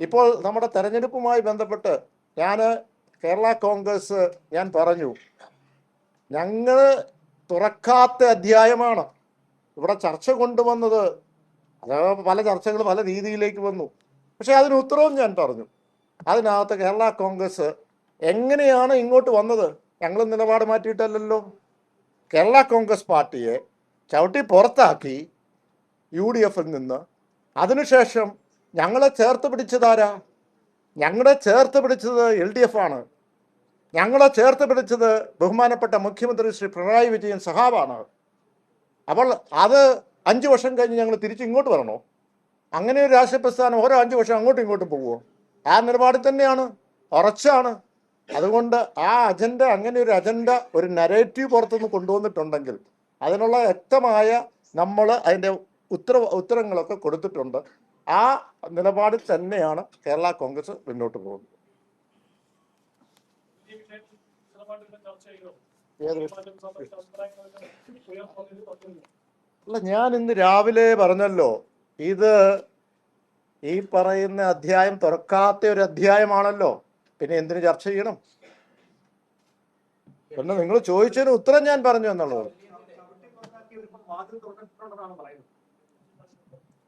ഇപ്പോൾ നമ്മുടെ തെരഞ്ഞെടുപ്പുമായി ബന്ധപ്പെട്ട് ഞാൻ കേരള കോൺഗ്രസ് ഞാൻ പറഞ്ഞു ഞങ്ങൾ തുറക്കാത്ത അധ്യായമാണ് ഇവിടെ ചർച്ച കൊണ്ടുവന്നത്. അത് പല ചർച്ചകൾ പല രീതിയിലേക്ക് വന്നു. പക്ഷേ അതിന് ഉത്തരവും ഞാൻ പറഞ്ഞു. അതിനകത്ത് കേരള കോൺഗ്രസ് എങ്ങനെയാണ് ഇങ്ങോട്ട് വന്നത്? ഞങ്ങൾ നിലപാട് മാറ്റിയിട്ടല്ലല്ലോ. കേരള കോൺഗ്രസ് പാർട്ടിയെ ചവിട്ടി പുറത്താക്കി യു ഡി എഫിൽ നിന്ന് അതിനുശേഷം ഞങ്ങളെ ചേർത്ത് പിടിച്ചതാരാ ഞങ്ങളെ ചേർത്ത് പിടിച്ചത് എൽ ഡി എഫ് ആണ്. ഞങ്ങളെ ചേർത്ത് പിടിച്ചത് ബഹുമാനപ്പെട്ട മുഖ്യമന്ത്രി ശ്രീ പിണറായി വിജയൻ സഹാബാണ്. അപ്പോൾ അത് അഞ്ച് വർഷം കഴിഞ്ഞ് ഞങ്ങൾ തിരിച്ച് ഇങ്ങോട്ട് വരണോ? അങ്ങനെ ഒരു രാഷ്ട്രീയ പ്രസ്ഥാനം ഓരോ അഞ്ച് വർഷം അങ്ങോട്ടും ഇങ്ങോട്ടും പോകുമോ ആ നിലപാടിൽ തന്നെയാണ്. ഉറച്ചാണ്. അതുകൊണ്ട് ആ അജണ്ട അങ്ങനെ ഒരു അജണ്ട ഒരു നരേറ്റീവ് പുറത്തുനിന്ന് കൊണ്ടുവന്നിട്ടുണ്ടെങ്കിൽ അതിനുള്ള വ്യക്തമായ നമ്മൾ അതിന്റെ ഉത്തര ഉത്തരങ്ങളൊക്കെ കൊടുത്തിട്ടുണ്ട്. ആ നിലപാടിൽ തന്നെയാണ് കേരള കോൺഗ്രസ് മുന്നോട്ട് പോകുന്നത്. അല്ല ഞാൻ ഇന്ന് രാവിലെ പറഞ്ഞല്ലോ ഇത് ഈ പറയുന്ന അധ്യായം തുറക്കാത്ത ഒരു അധ്യായമാണല്ലോ. പിന്നെ എന്തിനു ചർച്ച ചെയ്യണം? പിന്നെ നിങ്ങൾ ചോദിച്ചതിന് ഉത്തരം ഞാൻ പറഞ്ഞു എന്നുള്ളത്.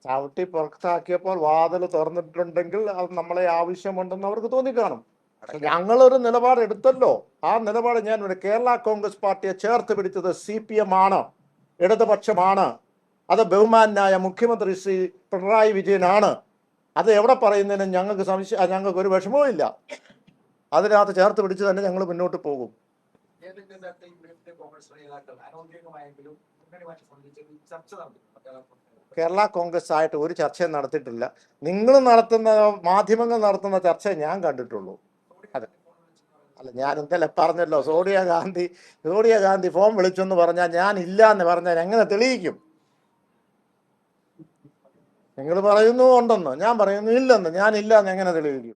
ചവിട്ടി പുറത്താക്കിയപ്പോൾ വാതിൽ തുറന്നിട്ടുണ്ടെങ്കിൽ അത് നമ്മളെ ആവശ്യമുണ്ടെന്ന് അവർക്ക് തോന്നിക്കാണും. പക്ഷെ ഞങ്ങളൊരു നിലപാടെടുത്തല്ലോ ആ നിലപാട് ഞാൻ ഇവിടെ കേരള കോൺഗ്രസ് പാർട്ടിയെ ചേർത്ത് പിടിച്ചത് സി പി എം ആണ്. ഇടതുപക്ഷമാണ്. അത് ബഹുമാനായ മുഖ്യമന്ത്രി ശ്രീ പിണറായി വിജയനാണ്. അത് എവിടെ പറയുന്നതിന് ഞങ്ങൾക്ക് സംശയം ഞങ്ങൾക്ക് ഒരു വിഷമവും ഇല്ല. അതിനകത്ത് ചേർത്ത് പിടിച്ച് തന്നെ ഞങ്ങൾ മുന്നോട്ട് പോകും. കോൺഗ്രസ് നേതാക്കൾ അനൗദ്യോഗികമായെങ്കിലും മുന്നണിയുമായിട്ട് സംബന്ധിച്ച് ഒരു ചർച്ച നടത്തി. കേരള കോൺഗ്രസ് ആയിട്ട് ഒരു ചർച്ചയും നടത്തിയിട്ടില്ല. നിങ്ങൾ നടത്തുന്ന മാധ്യമങ്ങൾ നടത്തുന്ന ചർച്ച ഞാൻ കണ്ടിട്ടുള്ളൂ. അതെ. അല്ല ഞാൻ ഇന്നലെ പറഞ്ഞല്ലോ സോണിയാഗാന്ധി സോണിയാഗാന്ധി ഫോൺ വിളിച്ചെന്ന് പറഞ്ഞാൽ ഞാൻ ഇല്ല എന്ന് പറഞ്ഞാൽ എങ്ങനെ തെളിയിക്കും? നിങ്ങൾ പറയുന്നു ഉണ്ടെന്ന്? ഞാൻ പറയുന്നു ഇല്ലെന്ന്? ഞാൻ ഇല്ല എന്ന് എങ്ങനെ തെളിയിക്കും?